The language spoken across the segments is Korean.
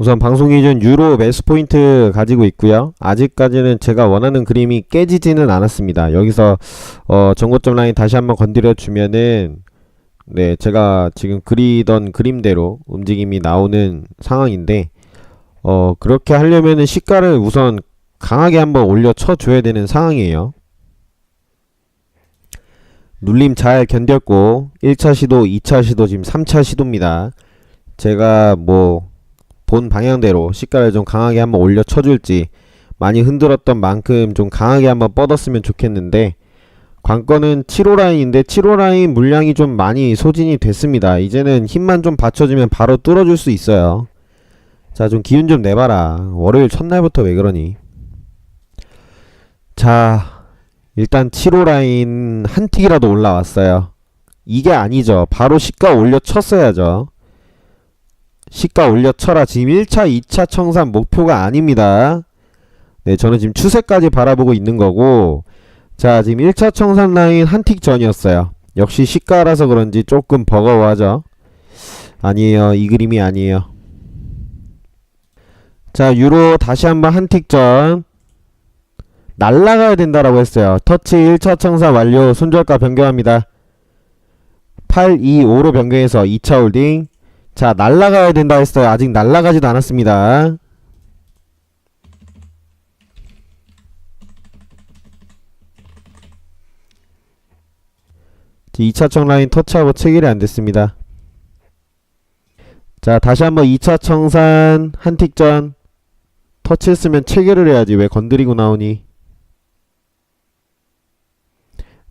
우선 방송 기준 유로 매수 포인트 가지고 있고요. 아직까지는 제가 원하는 그림이 깨지지는 않았습니다. 여기서 어, 전고점 라인 다시 한번 건드려 주면은 네, 제가 지금 그리던 그림대로 움직임이 나오는 상황인데 어, 그렇게 하려면은 시가를 우선 강하게 한번 올려 쳐 줘야 되는 상황이에요. 눌림 잘 견뎠고 1차 시도, 2차 시도 지금 3차 시도입니다. 제가 뭐 본 방향대로 시가를 좀 강하게 한번 올려 쳐줄지 많이 흔들었던 만큼 좀 강하게 한번 뻗었으면 좋겠는데 관건은 7호 라인인데 7호 라인 물량이 좀 많이 소진이 됐습니다. 이제는 힘만 좀 받쳐주면 바로 뚫어줄 수 있어요. 자, 좀 기운 좀 내봐라. 월요일 첫날부터 왜 그러니? 자, 일단 7호 라인 한 틱이라도 올라왔어요. 이게 아니죠. 바로 시가 올려 쳤어야죠. 시가 올려 쳐라. 지금 1차, 2차 청산 목표가 아닙니다. 네, 저는 지금 추세까지 바라보고 있는 거고, 자, 지금 1차 청산 라인 한 틱 전이었어요. 역시 시가라서 그런지 조금 버거워하죠. 아니에요. 이 그림이 아니에요. 자, 유로 다시 한번 한 틱 전. 날라가야 된다라고 했어요. 터치 1차 청산 완료. 손절가 변경합니다. 8, 2, 5로 변경해서 2차 홀딩. 자, 날라가야 된다 했어요. 아직 날라가지도 않았습니다. 자, 2차청 라인 터치하고 체결이 안 됐습니다. 자, 다시 한번 2차 청산 한 틱전 터치했으면 체결을 해야지 왜 건드리고 나오니?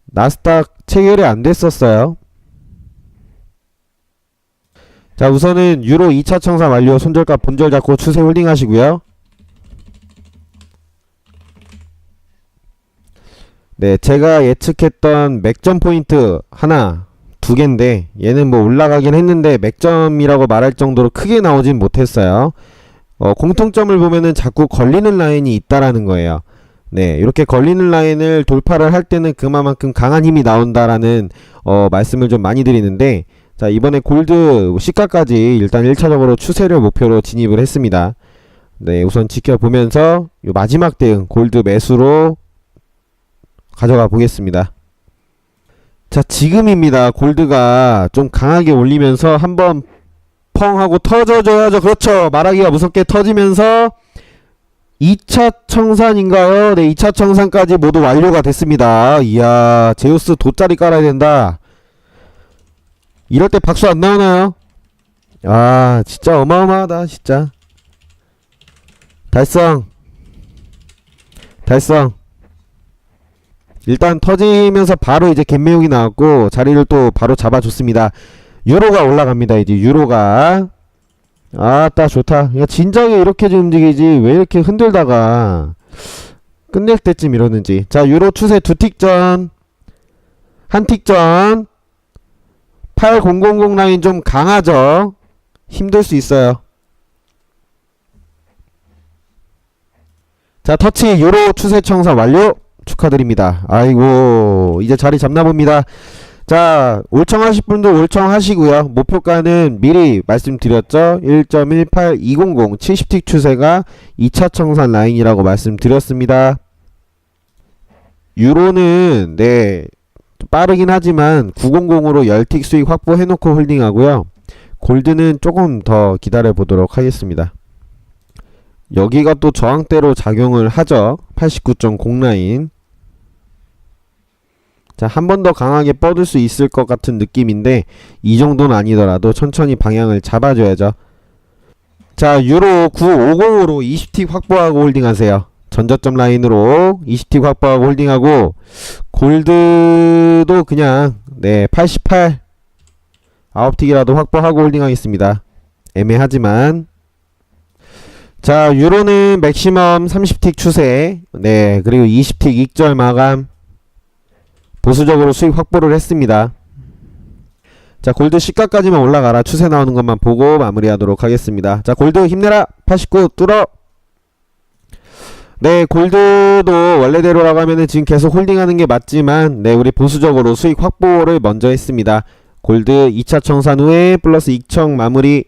나스닥 체결이 안 됐었어요. 자, 우선은 유로 2차 청산 완료 손절가 본절 잡고 추세 홀딩 하시고요. 네, 제가 예측했던 맥점 포인트 하나, 두 개인데 얘는 뭐 올라가긴 했는데 맥점이라고 말할 정도로 크게 나오진 못했어요. 어, 공통점을 보면은 자꾸 걸리는 라인이 있다라는 거예요. 네, 이렇게 걸리는 라인을 돌파를 할 때는 그만큼 강한 힘이 나온다라는 어, 말씀을 좀 많이 드리는데 자, 이번에 골드 시가까지 일단 1차적으로 추세를 목표로 진입을 했습니다. 네, 우선 지켜보면서 요 마지막 대응 골드 매수로 가져가 보겠습니다. 자, 지금입니다. 골드가 좀 강하게 올리면서 한번 펑 하고 터져줘야죠. 그렇죠. 말하기가 무섭게 터지면서 2차 청산인가요? 네, 2차 청산까지 모두 완료가 됐습니다. 이야, 제우스 돗자리 깔아야 된다. 이럴 때 박수 안 나오나요? 아, 진짜 어마어마하다, 진짜. 달성. 달성. 일단 터지면서 바로 이제 갯매용이 나왔고 자리를 또 바로 잡아줬습니다. 유로가 올라갑니다. 이제 유로가 아따 좋다. 야 진작에 이렇게 좀 움직이지 왜 이렇게 흔들다가 끝낼 때쯤 이러는지. 자 유로 추세 두 틱전 한 틱전 8000 라인 좀 강하죠. 힘들 수 있어요. 자 터치 유로 추세 청산 완료. 축하드립니다. 아이고 이제 자리 잡나 봅니다. 자 올청하실 분들 올청하시고요. 목표가는 미리 말씀드렸죠. 1.18200 70틱 추세가 2차 청산 라인이라고 말씀드렸습니다. 유로는 네 빠르긴 하지만 900으로 10틱 수익 확보해놓고 홀딩하고요. 골드는 조금 더 기다려 보도록 하겠습니다. 여기가 또 저항대로 작용을 하죠. 89.0 라인. 자, 한 번 더 강하게 뻗을 수 있을 것 같은 느낌인데 이 정도는 아니더라도 천천히 방향을 잡아줘야죠. 자, 유로 950으로 20틱 확보하고 홀딩하세요. 전저점 라인으로 20틱 확보하고 홀딩하고 골드도 그냥 네, 88 9틱이라도 확보하고 홀딩하겠습니다. 애매하지만 자, 유로는 맥시멈 30틱 추세. 네, 그리고 20틱 익절 마감. 보수적으로 수익 확보를 했습니다. 자, 골드 시가까지만 올라가라. 추세 나오는 것만 보고 마무리하도록 하겠습니다. 자, 골드 힘내라. 89 뚫어. 네, 골드도 원래대로라고 하면은 지금 계속 홀딩하는 게 맞지만, 네, 우리 보수적으로 수익 확보를 먼저 했습니다. 골드 2차 청산 후에 플러스 2청 마무리